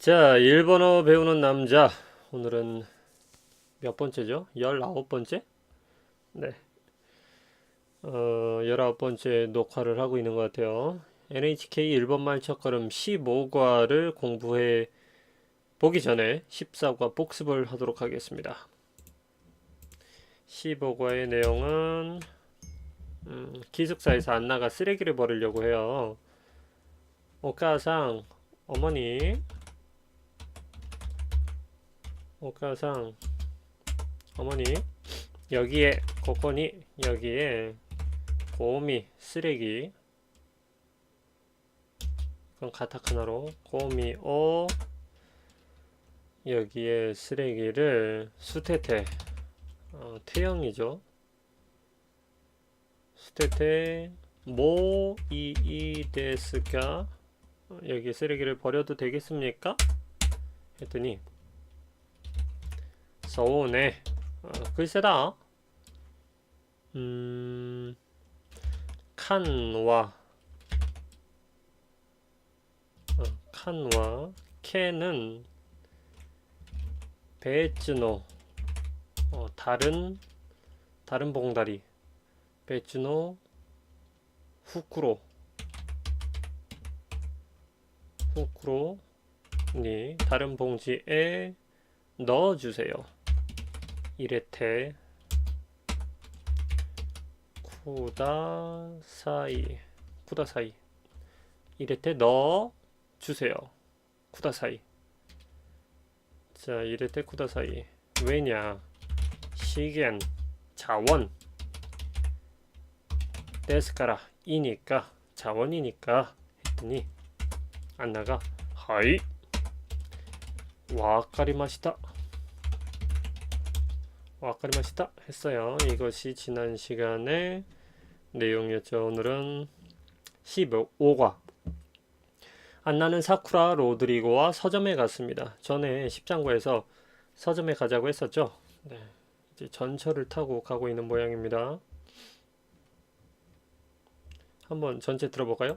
자, 일본어 배우는 남자. 오늘은 몇 번째죠? 19번째? 네. 어, 19번째 녹화를 하고 있는 것 같아요. NHK 일본말 첫걸음 15과를 공부해 보기 전에 14과 복습을 하도록 하겠습니다. 15과의 내용은 음, 기숙사에서 안나가 쓰레기를 버리려고 해요. 오카상, 어머니, 오카상 어머니 여기에 코코니 여기에 고미 쓰레기. 이건 가타카나로 고미 오 여기에 쓰레기를 수테테. 어, 태형이죠. 수테테 모이이 데스가. 여기 쓰레기를 버려도 되겠습니까? 했더니 서운해. 어, 글쎄다. 음, 칸와, 어, 칸와, 캔은 베츠노, 어, 다른, 다른 봉다리, 베츠노, 후쿠로, 후쿠로 니 다른 봉지에 넣어주세요. 이레테 쿠다사이 쿠다사이. 이레테 넣어 주세요. 쿠다사이. 자 이레테 쿠다사이. 왜냐? 시겐 자원. 데스카라 이니까. 자원이니까 했더니 안나가. 하이. 와카리마시다 와카리마시다 했어요. 이것이 지난 시간의 내용이었죠. 오늘은 15과 안나는 사쿠라 로드리고와 서점에 갔습니다. 전에 10장구에서 서점에 가자고 했었죠. 네, 이제 전철을 타고 가고 있는 모양입니다. 한번 전체 들어볼까요?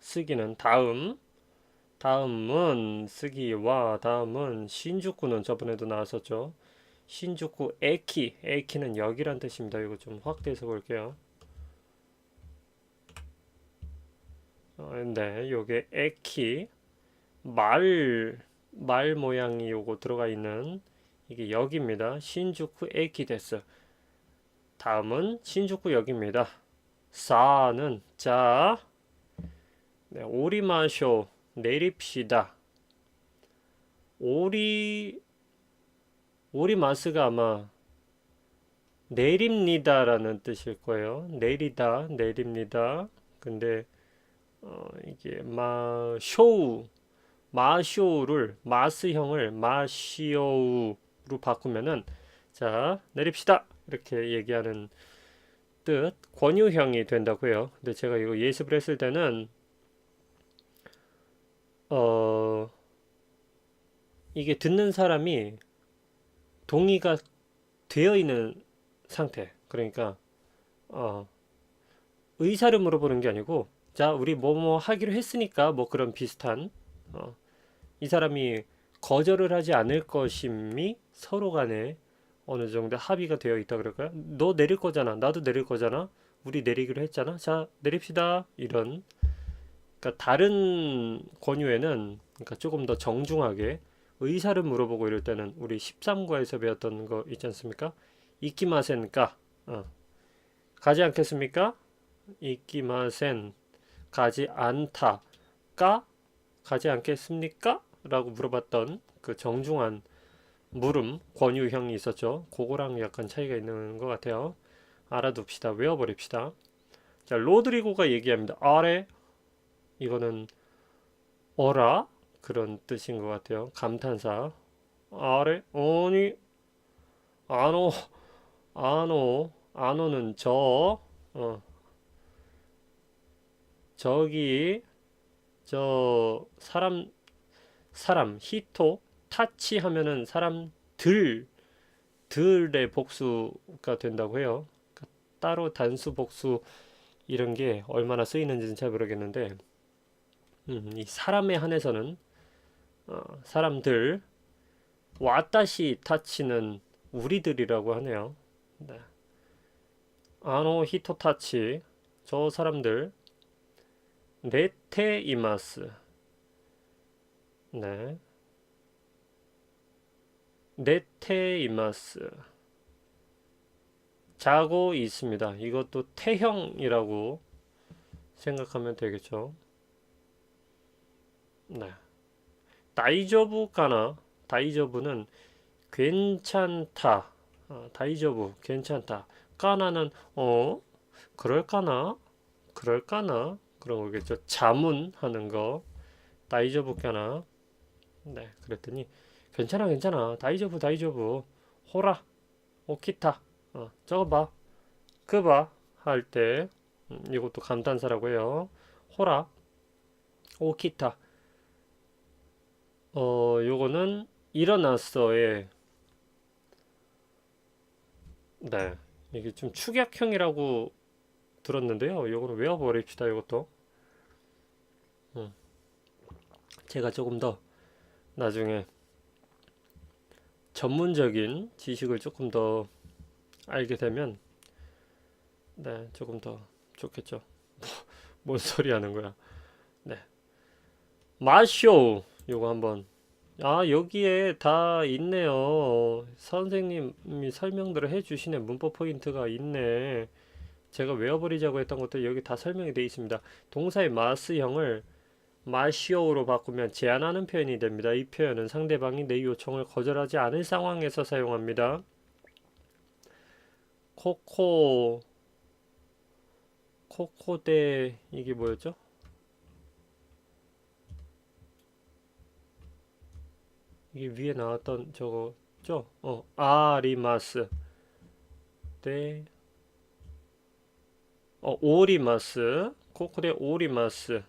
스기는 다음. 다음은 스기와 다음은 신주쿠는 저번에도 나왔었죠. 신주쿠 에키. 에키는 여기란 뜻입니다. 이거 좀 확대해서 볼게요. 어, 네, 요게 에키. 말, 말 모양이 요거 들어가 있는 이게 여기입니다. 신주쿠 에키 데스. 다음은 신주쿠 역입니다. 사는 자 네, 오리마쇼 내립시다. 오리 오리마스가 아마 내립니다라는 뜻일 거예요. 내리다, 내립니다. 근데 어, 이게 마 쇼우 마쇼우를 마스형을 마시오우로 바꾸면은 자 내립시다 이렇게 얘기하는 뜻 권유형이 된다고요. 근데 제가 이거 예습을 했을 때는 어 이게 듣는 사람이 동의가 되어 있는 상태. 그러니까 어 의사를 물어보는 게 아니고 자 우리 뭐뭐 하기로 했으니까 뭐 그런 비슷한 어, 이 사람이 거절을 하지 않을 것임이 서로 간에 어느 정도 합의가 되어 있다 그럴까요? 너 내릴 거잖아. 나도 내릴 거잖아. 우리 내리기로 했잖아. 자, 내립시다. 이런. 그러니까 다른 권유에는 그러니까 조금 더 정중하게 의사를 물어보고 이럴 때는 우리 13과에서 배웠던 거 있지 않습니까? 이키마센까? 어. 가지 않겠습니까? 이키마센. 가지 않다까? 가지 않겠습니까? 라고 물어봤던 그 정중한 물음 권유형이 있었죠. 그거랑 약간 차이가 있는 것 같아요. 알아둡시다. 외워버립시다. 자, 로드리고가 얘기합니다. 아래 이거는 어라 그런 뜻인 것 같아요. 감탄사. 아래 아니 아노 아노 아노는 저 어. 저기 저 사람 사람 히토 타치 하면은 사람들 들의 복수가 된다고 해요. 그러니까 따로 단수 복수 이런 게 얼마나 쓰이는지는 잘 모르겠는데 음, 이 사람에 한해서는 어, 사람들 와타시 타치는 우리들이라고 하네요. 네. 아노 히토 타치 저 사람들 네테 이마스 네 네테 이마스 자고 있습니다. 이것도 태형이라고 생각하면 되겠죠. 네. 다이저부까나 다이저부는 괜찮다. 어, 다이저부 괜찮다. 까나는 어 그럴까나 그럴까나 그런 거겠죠. 자문하는 거 다이저부까나 네 그랬더니 괜찮아 괜찮아 다이저부 다이저부 호라 오키타 어, 저거 봐. 그 봐. 할 때, 음, 이것도 감탄사라고 해요. 호라. 오키타. 어, 요거는 일어났어의 네. 이게 좀 축약형이라고 들었는데요. 요거는 외워버립시다. 이것도. 음. 제가 조금 더 나중에 전문적인 지식을 조금 더 알게 되면 네 조금 더 좋겠죠. 뭔 소리 하는 거야? 네 마쇼 요거 한번 아 여기에 다 있네요. 선생님이 설명들을 해주시네 문법 포인트가 있네. 제가 외워버리자고 했던 것도 여기 다 설명이 되어 있습니다. 동사의 마스형을 마시오로 바꾸면 제안하는 표현이 됩니다. 이 표현은 상대방이 내 요청을 거절하지 않을 상황에서 사용합니다. 코코 코코데 이게 뭐였죠? 이게 위에 나왔던 저거죠? 어 아리마스 데 어, 오리마스 코코데 오리마스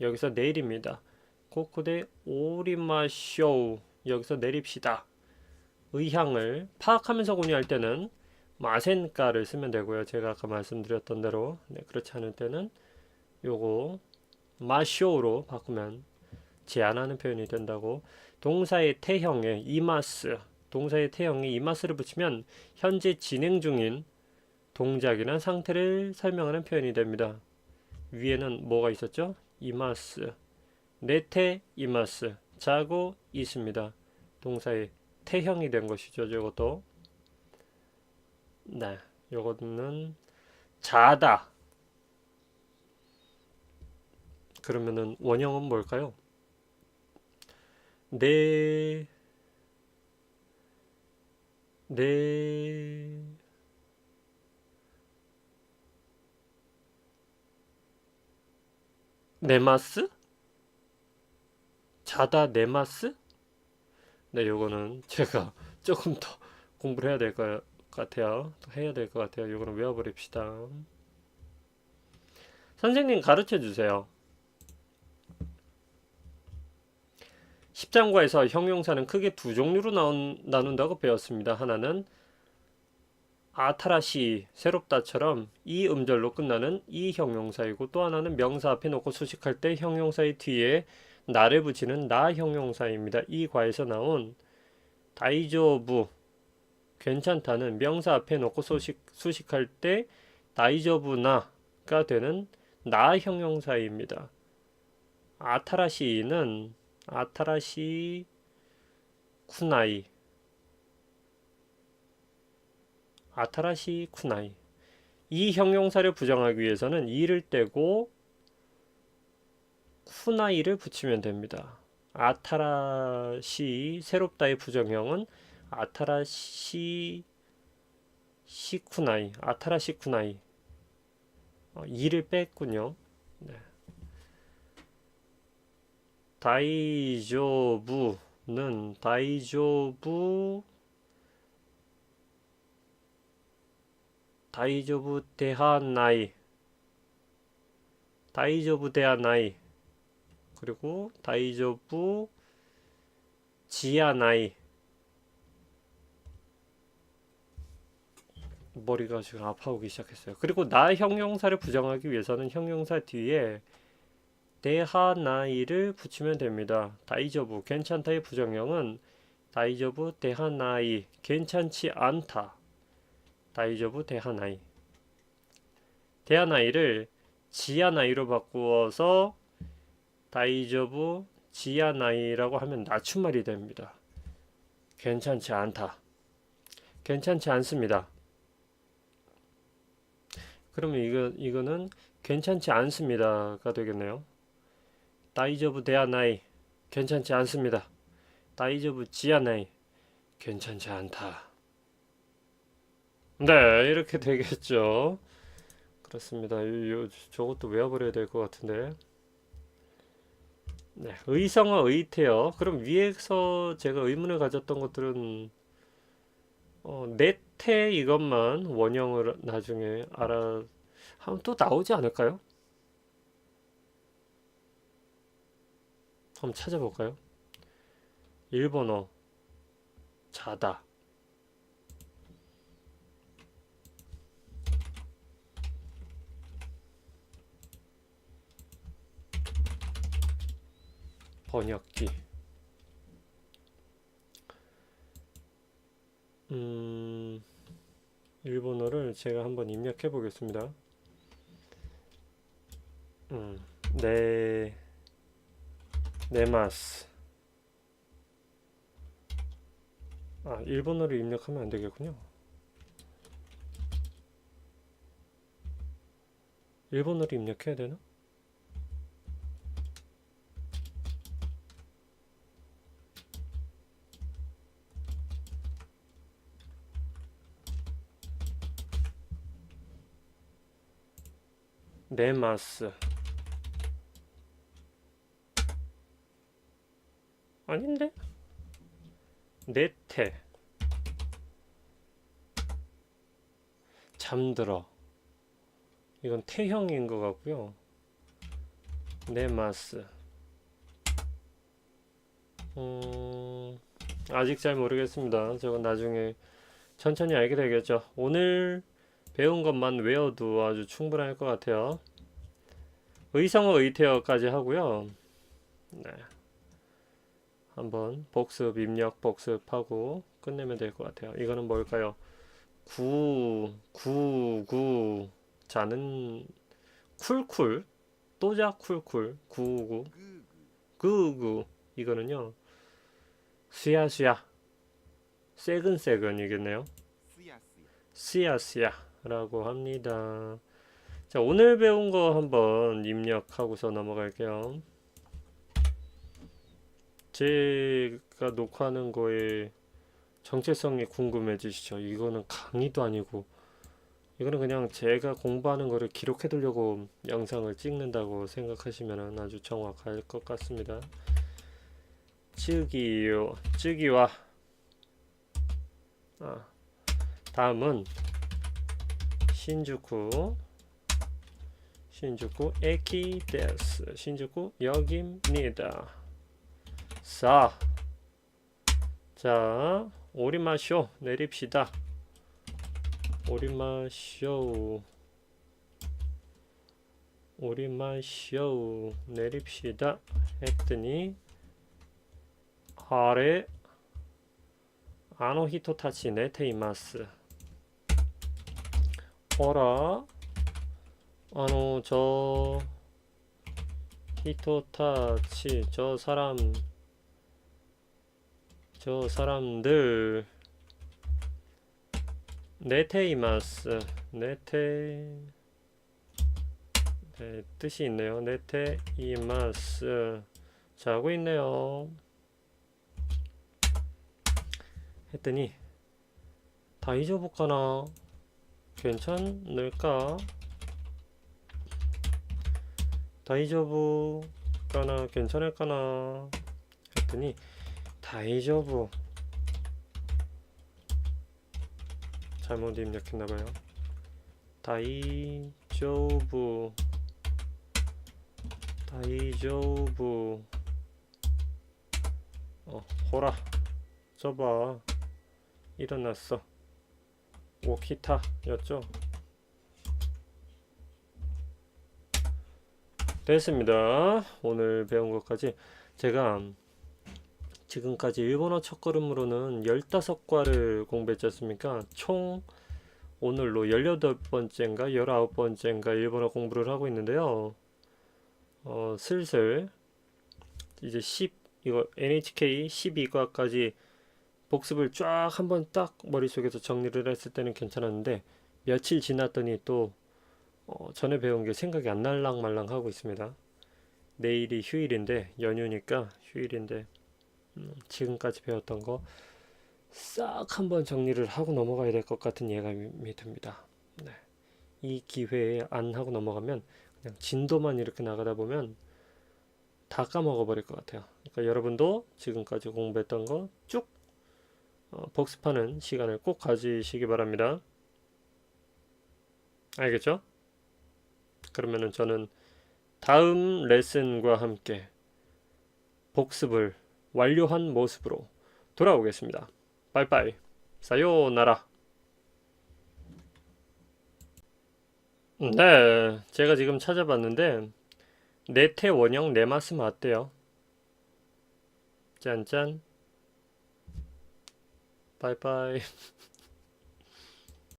여기서 내립니다. 코코데 오리마쇼 여기서 내립시다. 의향을 파악하면서 공유할 때는 마센가를 쓰면 되고요. 제가 아까 말씀드렸던 대로 네, 그렇지 않을 때는 요거 마쇼로 바꾸면 제안하는 표현이 된다고 동사의 태형에 이마스 동사의 태형에 이마스를 붙이면 현재 진행 중인 동작이나 상태를 설명하는 표현이 됩니다. 위에는 뭐가 있었죠? 이마스 네테 이마스 자고 있습니다. 동사의 태형이 된 것이죠. 저것도 네, 요거는 자다. 그러면은 원형은 뭘까요? 내, 내, 네마스? 자다 네마스? 네, 요거는 제가 조금 더 공부를 해야 될 것 같아요. 또 해야 될 것 같아요. 요거는 외워버립시다. 선생님 가르쳐 주세요. 십장과에서 형용사는 크게 두 종류로 나온, 나눈다고 배웠습니다. 하나는 아타라시 새롭다처럼 이 음절로 끝나는 이 형용사이고 또 하나는 명사 앞에 놓고 수식할 때 형용사의 뒤에 나를 붙이는 나 형용사입니다. 이 과에서 나온 다이조부 괜찮다는 명사 앞에 놓고 수식, 수식할 때 다이조부나가 되는 나 형용사입니다. 아타라시는 아타라시 쿠나이 아타라시 쿠나이 이 형용사를 부정하기 위해서는 이를 떼고 쿠나이를 붙이면 됩니다. 아타라시 새롭다의 부정형은 아타라시 시쿠나이, 아타라 시 쿠나이. 어, 이를 뺐군요. 네. 다이조부는 다이조부 다이조부 대하나이 다이조부 대하나이 그리고 다이조부 지하 나이 머리가 지금 아파오기 시작했어요. 그리고 나 형용사를 부정하기 위해서는 형용사 뒤에 대하나이를 붙이면 됩니다. 다이저부 괜찮다의 부정형은 다이저부 대하나이 괜찮지 않다. 다이저부 대하나이 대하나이를 지하나이로 바꾸어서 다이저부 지하나이라고 하면 낮춤말이 됩니다. 괜찮지 않다. 괜찮지 않습니다. 그러면 이거 이거는 괜찮지 않습니다가 되겠네요. 다이저브 대하나이 괜찮지 않습니다. 다이저브 지하나이 괜찮지 않다. 네 이렇게 되겠죠. 그렇습니다. 요, 요 저것도 외워버려야 될 것 같은데. 네 의성어 의태어 그럼 위에서 제가 의문을 가졌던 것들은 어, 네태 이것만 원형을 나중에 알아 하면 또 나오지 않을까요? 한번 찾아볼까요? 일본어 자다 번역기 음, 일본어를 제가 한번 입력해 보겠습니다. 음, 네, 네마스. 아, 일본어를 입력하면 안 되겠군요. 일본어를 입력해야 되나? 네마스 아닌데? 네테 잠들어 이건 태형인 것 같고요 네마스 음, 아직 잘 모르겠습니다 저건 나중에 천천히 알게 되겠죠 오늘 배운 것만 외워도 아주 충분할 것 같아요. 의성어 의태어까지 하고요. 네. 한번 복습 입력 복습하고 끝내면 될 것 같아요. 이거는 뭘까요? 구, 구, 구. 자는 쿨쿨, 또자 쿨쿨, 구구, 구구. 그, 이거는요, 수야수야, 세근세근이겠네요. 수야수야라고 합니다. 자, 오늘 배운 거 한번 입력하고서 넘어갈게요. 제가 녹화하는 거에 정체성이 궁금해지시죠? 이거는 강의도 아니고, 이거는 그냥 제가 공부하는 거를 기록해 두려고 영상을 찍는다고 생각하시면 아주 정확할 것 같습니다. 쯔기요, 쯔기와, 아, 다음은 신주쿠 신주쿠 에키 데스 신주쿠 여기입니다. 4. 자, 오리마쇼 내립시다. 오리마쇼. 오리마쇼 내립시다 했더니 아래 아노 히토타치 네테 이마스 어라 아노 저 히토타치 저 사람 저 사람들 네테이마스 네테 네, 뜻이 있네요. 네테이마스 자고 있네요. 했더니 다이저부까나 괜찮을까? 다이저부 까나 괜찮을까나 했더니 다이저부 잘못 입력했나봐요. 다이저부 다이저부 어 호라. 저봐. 일어났어. 오키타 였죠? 됐습니다. 오늘 배운 것까지 제가 지금까지 일본어 첫걸음으로는 15과를 공부했지 않습니까 총 오늘로 18번째인가 19번째인가 일본어 공부를 하고 있는데요 어, 슬슬 이제 10 이거 NHK 12과까지 복습을 쫙 한번 딱 머릿속에서 정리를 했을 때는 괜찮았는데 며칠 지났더니 또 어, 전에 배운 게 생각이 안 날랑 말랑 하고 있습니다. 내일이 휴일인데 연휴니까 휴일인데 음, 지금까지 배웠던 거 싹 한번 정리를 하고 넘어가야 될 것 같은 예감이 듭니다. 네. 이 기회에 안 하고 넘어가면 그냥 진도만 이렇게 나가다 보면 다 까먹어 버릴 것 같아요. 그러니까 여러분도 지금까지 공부했던 거쭉 어, 복습하는 시간을 꼭 가지시기 바랍니다. 알겠죠? 그러면은 저는 다음 레슨과 함께 복습을 완료한 모습으로 돌아오겠습니다. 빠이빠이. 사요나라. 네, 제가 지금 찾아봤는데 네테 원형 네마스 맞대요. 짠짠. 빠이빠이.